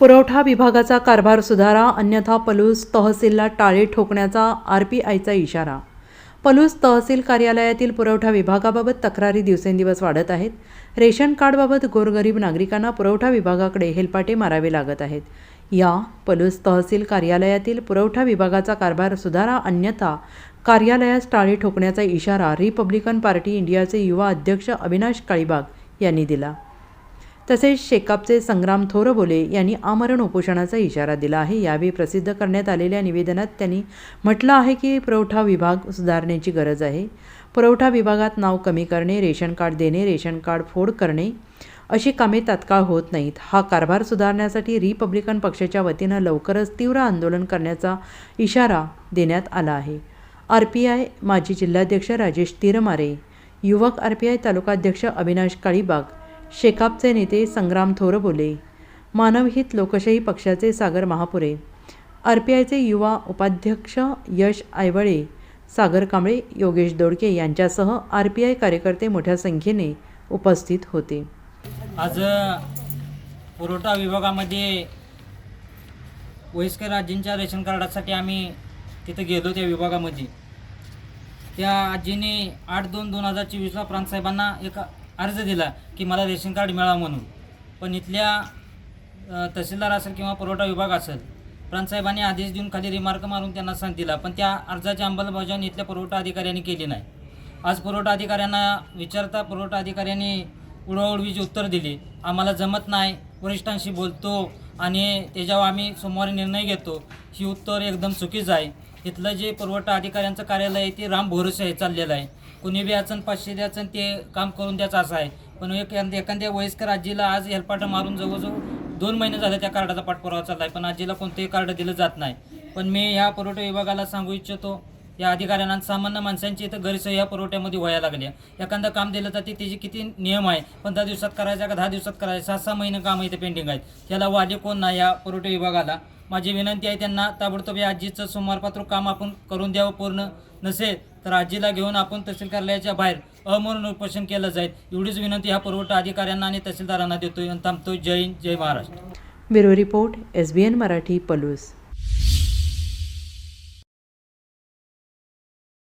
पुरवठा विभागाचा कारभार सुधारा अन्यथा पलूस तहसीलला टाळे ठोकण्याचा आर पी आयचा इशारा. पलूस तहसील कार्यालयातील पुरवठा विभागाबाबत तक्रारी दिवसेंदिवस वाढत आहेत. रेशन कार्डबाबत गोरगरीब नागरिकांना पुरवठा विभागाकडे हेलपाटे मारावे लागत आहेत. या पलूस तहसील कार्यालयातील पुरवठा विभागाचा कारभार सुधारा अन्यथा कार्यालयास टाळे ठोकण्याचा इशारा रिपब्लिकन पार्टी इंडियाचे युवा अध्यक्ष अविनाश काळीबाग यांनी दिला. तसेच शेकापचे संग्राम थोरबोले यांनी आमरण उपोषणाचा इशारा दिला आहे. यावेळी प्रसिद्ध करण्यात आलेल्या निवेदनात त्यांनी म्हटलं आहे की पुरवठा विभाग सुधारण्याची गरज आहे. पुरवठा विभागात नाव कमी करणे रेशन कार्ड देणे रेशन कार्ड फोड करणे अशी कामे तात्काळ होत नाहीत. हा कारभार सुधारण्यासाठी रिपब्लिकन पक्षाच्या वतीनं लवकरच तीव्र आंदोलन करण्याचा इशारा देण्यात आला आहे. आर पी आय माजी जिल्हाध्यक्ष राजेश तिरमारे युवक आर पी आय तालुकाध्यक्ष अविनाश काळीबाग शेकापचे नेते संग्राम थोरबोले मानवहित लोकशाही पक्षाचे सागर महापुरे आर पी आयचे युवा उपाध्यक्ष यश आयवळे सागर कांबळे योगेश दोडके यांच्यासह आर पी आय कार्यकर्ते मोठ्या संख्येने उपस्थित होते. आज पुरवठा विभागामध्ये वयस्कर आजींच्या रेशन कार्डासाठी आम्ही तिथं गेलो त्या विभागामध्ये. त्या आजीने आठ दोन दोन हजार चोवीसला प्रांतसाहेबांना एका अर्ज दिला की मला रेशन कार्ड मिळावं म्हणून. पण इथल्या तहसीलदार असेल किंवा पुरवठा विभाग असेल प्रांतसाहेबांनी आदेश देऊन खाली रिमार्क मारून त्यांना सांग दिला पण त्या अर्जाची अंमलबजावणी इथल्या पुरवठा अधिकाऱ्यांनी केली नाही. आज पुरवठा अधिकाऱ्यांना विचारता पुरवठा अधिकाऱ्यांनी उडवाउडवीची उत्तर दिली आम्हाला जमत नाही वरिष्ठांशी बोलतो आणि त्याच्यावर आम्ही सोमवारी निर्णय घेतो. ही उत्तर एकदम चुकीचं आहे. इथलं जे पुरवठा अधिकाऱ्यांचं कार्यालय आहे ते राम भरोसे आहे चाललेलं आहे. कुणी बी अचन पाचशे द्याचन ते काम करून द्यायचं असं आहे. पण एक एखाद्या वयस्कर आजीला आज हेलपाटं मारून जवळजवळ दोन महिने झाले त्या कार्डाचा पाठपुरावा चालला आहे. पण आजीला कोणतेही कार्ड दिलं जात नाही. पण मी ह्या पुरवठा विभागाला सांगू इच्छितो या अधिकाऱ्यांना सामान्य माणसांची इथं गैरसोय या पुरवठ्यामध्ये व्हायला लागल्या एखादं काम दिलं तर ते त्याचे किती नियम आहे? पंधरा दिवसात करायचं का? दहा दिवसात करायचं? सहा सहा महिने काम इथे पेंडिंग आहेत. त्याला वाले कोण नाही या पुरवठा विभागाला. माझी विनंती आहे त्यांना ताबडतोब या आजीचं सोमवारपात्र काम आपण करून द्यावं पूर्ण नसेल तर आजीला घेऊन आपण तहसील कार्यालयाच्या बाहेर अमरण उपोषण केलं जाईल. एवढीच विनंती हा पुरवठा अधिकाऱ्यांना आणि तहसीलदारांना देतोय. आणि थांबतोय. जय हिंद जय Maharashtra. Bureau report S B N Marathi Palus.